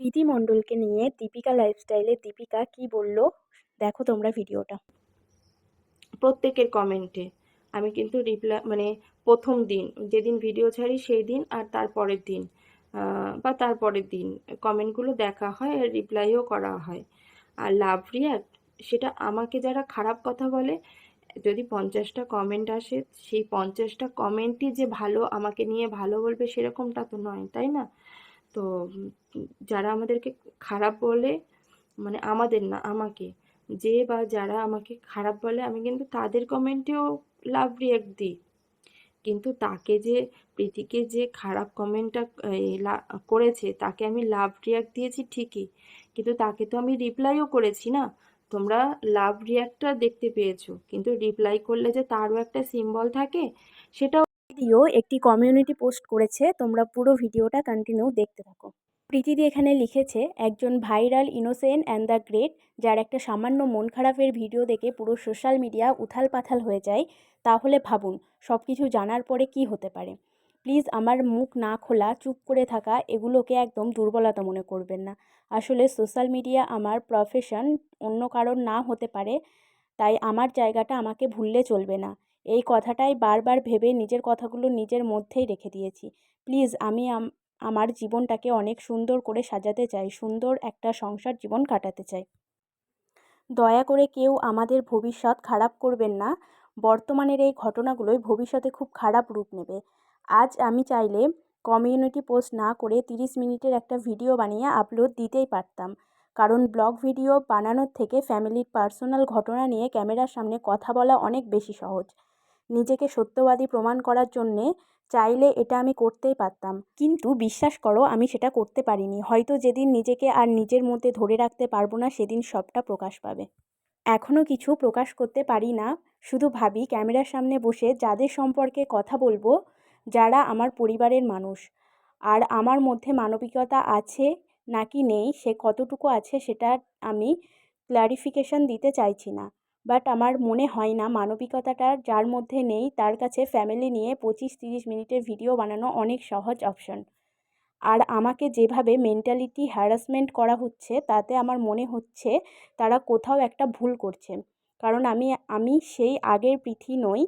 প্রীতি মণ্ডলকে নিয়ে দীপিকা লাইফস্টাইলে দীপিকা কি বলল? দেখো তোমরা ভিডিওটা প্রত্যেকের কমেন্টে আমি কিন্তু রিপ্লাই মানে প্রথম দিন, যেদিন ভিডিও ছাড়ি সেই দিন আর তারপরের দিন বা তারপরের দিন কমেন্টগুলো দেখা হয় আর রিপ্লাইও করা হয়। আর লাভ রিয়াক্ট সেটা আমাকে যারা খারাপ কথা বলে, যদি পঞ্চাশটা কমেন্ট আসে, সেই পঞ্চাশটা কমেন্টই যে ভালো, আমাকে নিয়ে ভালো বলবে সেরকমটা তো নয়, তাই না? তো, যারা আমাদেরকে খারাপ বলে মানে আমাদের না, আমাকে, যে বা যারা আমাকে খারাপ বলে, আমি কিন্তু তাদের কমেন্টেও লাভ রিয়াক্ট দিই। কিন্তু তাকে যে, প্রীতিকে যে খারাপ কমেন্টটা করেছে, তাকে আমি লাভ রিয়াক্ট দিয়েছি ঠিকই, কিন্তু তাকে তো আমি রিপ্লাইও করেছি না। তোমরা লাভ রিয়াক্টটা দেখতে পেয়েছ, কিন্তু রিপ্লাই করলে যে তারও একটা সিম্বল থাকে, সেটাও ভিডিও একটি কমিউনিটি পোস্ট করেছে, তোমরা পুরো ভিডিওটা কন্টিনিউ দেখতে থাকো। প্রীতিদি এখানে লিখেছে, একজন viral innocent and the great যার একটা সামান্য মন খারাপের ভিডিও দেখে পুরো সোশ্যাল মিডিয়া উথাল পাথাল হয়ে যায়, তাহলে ভাবুন সব কিছু জানার পরে কি হতে পারে? প্লিজ আমার মুখ না খোলা, চুপ করে থাকা, এগুলোকে একদম দুর্বলতা মনে করবেন না। আসলে সোশ্যাল মিডিয়া আমার প্রফেশন অন্য কারণ না হতে পারে, তাই আমার জায়গাটা আমাকে ভুললে চলবে না। এই কথাটাই বারবার ভেবে নিজের কথাগুলো নিজের মধ্যেই রেখে দিয়েছি। প্লিজ, আমি আমার জীবনটাকে অনেক সুন্দর করে সাজাতে চাই, সুন্দর একটা সংসার জীবন কাটাতে চাই। দয়া করে কেউ আমাদের ভবিষ্যৎ খারাপ করবেন না। বর্তমানের এই ঘটনাগুলোই ভবিষ্যতে খুব খারাপ রূপ নেবে। আজ আমি চাইলে কমিউনিটি পোস্ট না করে তিরিশ মিনিটের একটা ভিডিও বানিয়ে আপলোড দিতেই পারতাম। কারণ ব্লগ ভিডিও বানানোর থেকে ফ্যামিলির পার্সোনাল ঘটনা নিয়ে ক্যামেরার সামনে কথা বলা অনেক বেশি সহজ। নিজেকে সত্যবাদী প্রমাণ করার জন্যে চাইলে এটা আমি করতেই পারতাম। কিন্তু বিশ্বাস করো, আমি সেটা করতে পারিনি। হয়তো যেদিন নিজেকে আর নিজের মধ্যে ধরে রাখতে পারব না, সেদিন সবটা প্রকাশ পাবে। এখনও কিছু প্রকাশ করতে পারি না। শুধু ভাবি, ক্যামেরার সামনে বসে যাদের সম্পর্কে কথা বলব, যারা আমার পরিবারের মানুষ। আর আমার মধ্যে মানবিকতা আছে নাকি নেই, সে কতটুকু আছে সেটা আমি ক্লারিফিকেশান দিতে চাইছি না। বাট আমার মনে হয় না, মানবিকতাটা যার মধ্যে নেই তার কাছে ফ্যামিলি নিয়ে পঁচিশ তিরিশ মিনিটের ভিডিও বানানো অনেক সহজ অপশন আর আমাকে যেভাবে মেন্টালিটি হ্যারাসমেন্ট করা হচ্ছে তাতে আমার মনে হচ্ছে তারা কোথাও একটা ভুল করছে। কারণ আমি আমি সেই আগের পৃথি নই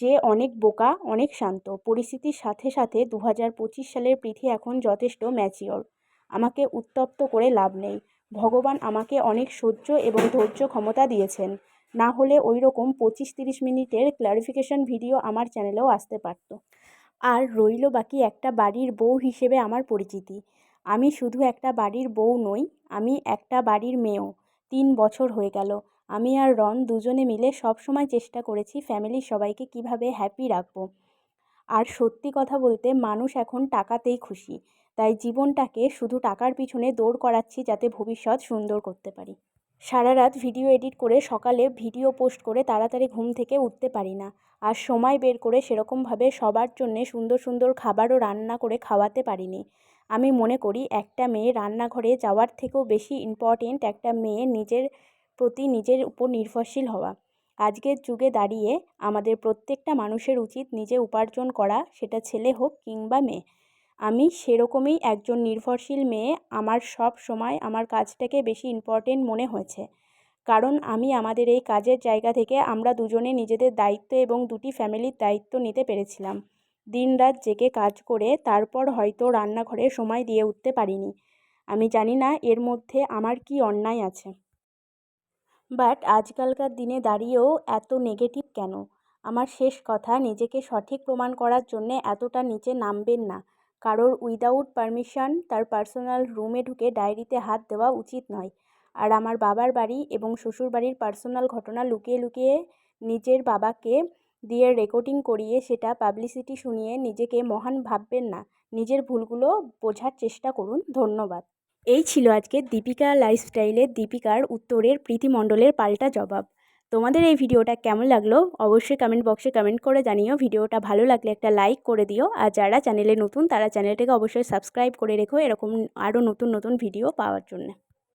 যে অনেক বোকা, অনেক শান্ত। পরিস্থিতির সাথে সাথে দু হাজার পঁচিশ সালের পৃথি এখন যথেষ্ট ম্যাচিওর আমাকে উত্তপ্ত করে লাভ নেই। ভগবান আমাকে অনেক সহ্য এবং ধৈর্য ক্ষমতা দিয়েছেন। না হলে ওই রকম পঁচিশ তিরিশ মিনিটের ক্লারিফিকেশন ভিডিও আমার চ্যানেলেও আসতে পারতো। আর রইল বাকি একটা বাড়ির বউ হিসেবে আমার পরিচিতি। আমি শুধু একটা বাড়ির বউ নই, আমি একটা বাড়ির মেয়েও। তিন বছর হয়ে গেল। আমি আর রন দুজনে মিলে সব সময় চেষ্টা করেছি ফ্যামিলির সবাইকে কীভাবে হ্যাপি রাখব। আর সত্যি কথা বলতে মানুষ এখন টাকাতেই খুশি। তাই জীবনটাকে শুধু টাকার পিছনে দৌড় করাচ্ছি যাতে ভবিষ্যৎ সুন্দর করতে পারি। সারা রাত ভিডিও এডিট করে সকালে ভিডিও পোস্ট করে তাড়াতাড়ি ঘুম থেকে উঠতে পারি না আর সময় বের করে সেরকমভাবে সবার জন্যে সুন্দর সুন্দর খাবারও রান্না করে খাওয়াতে পারিনি। আমি মনে করি একটা মেয়ে রান্নাঘরে যাওয়ার থেকেও বেশি ইম্পর্টেন্ট একটা মেয়ে নিজের প্রতি নিজের উপর নির্ভরশীল হওয়া। আজকের যুগে দাঁড়িয়ে আমাদের প্রত্যেকটা মানুষের উচিত নিজে উপার্জন করা, সেটা ছেলে হোক কিংবা মেয়ে। আমি সেরকমই একজন নির্ভরশীল মেয়ে আমার সব সময় আমার কাজটাকে বেশি ইম্পর্টেন্ট মনে হয়েছে। কারণ আমি আমাদের এই কাজের জায়গা থেকে আমরা দুজনে নিজেদের দায়িত্ব এবং দুটি ফ্যামিলির দায়িত্ব নিতে পেরেছিলাম। দিন রাত জেগে কাজ করে তারপর হয়তো রান্নাঘরে সময় দিয়ে উঠতে পারিনি। আমি জানি না এর মধ্যে আমার কি অন্যায় আছে। বাট আজকালকার দিনে দাঁড়িয়েও এত নেগেটিভ কেন? আমার শেষ কথা নিজেকে সঠিক প্রমাণ করার জন্যে এতটা নিচে নামবেন না। কারোর উইদাউট পারমিশন তার পার্সোনাল রুমে ঢুকে ডায়েরিতে হাত দেওয়া উচিত নয়। আর আমার বাবার বাড়ি এবং শ্বশুরবাড়ির পার্সোনাল ঘটনা লুকিয়ে লুকিয়ে নিজের বাবাকে দিয়ে রেকর্ডিং করিয়ে সেটা পাবলিসিটি শুনিয়ে নিজেকে মহান ভাববেন না। নিজের ভুলগুলো বোঝার চেষ্টা করুন। ধন্যবাদ। এই ছিল আজকে দীপিকা লাইফস্টাইলের দীপিকার উত্তরের প্রীতিমণ্ডলের পাল্টা জবাব। তোমাদের এই ভিডিওটা কেমন লাগল অবশ্যই কমেন্ট বক্সে কমেন্ট করে জানিও। ভিডিওটা ভালো লাগলে একটা লাইক করে দিও। আর যারা চ্যানেলে নতুন তারা চ্যানেলটাকে অবশ্যই সাবস্ক্রাইব করে রেখো। এরকম আরও নতুন নতুন ভিডিও পাওয়ার জন্য।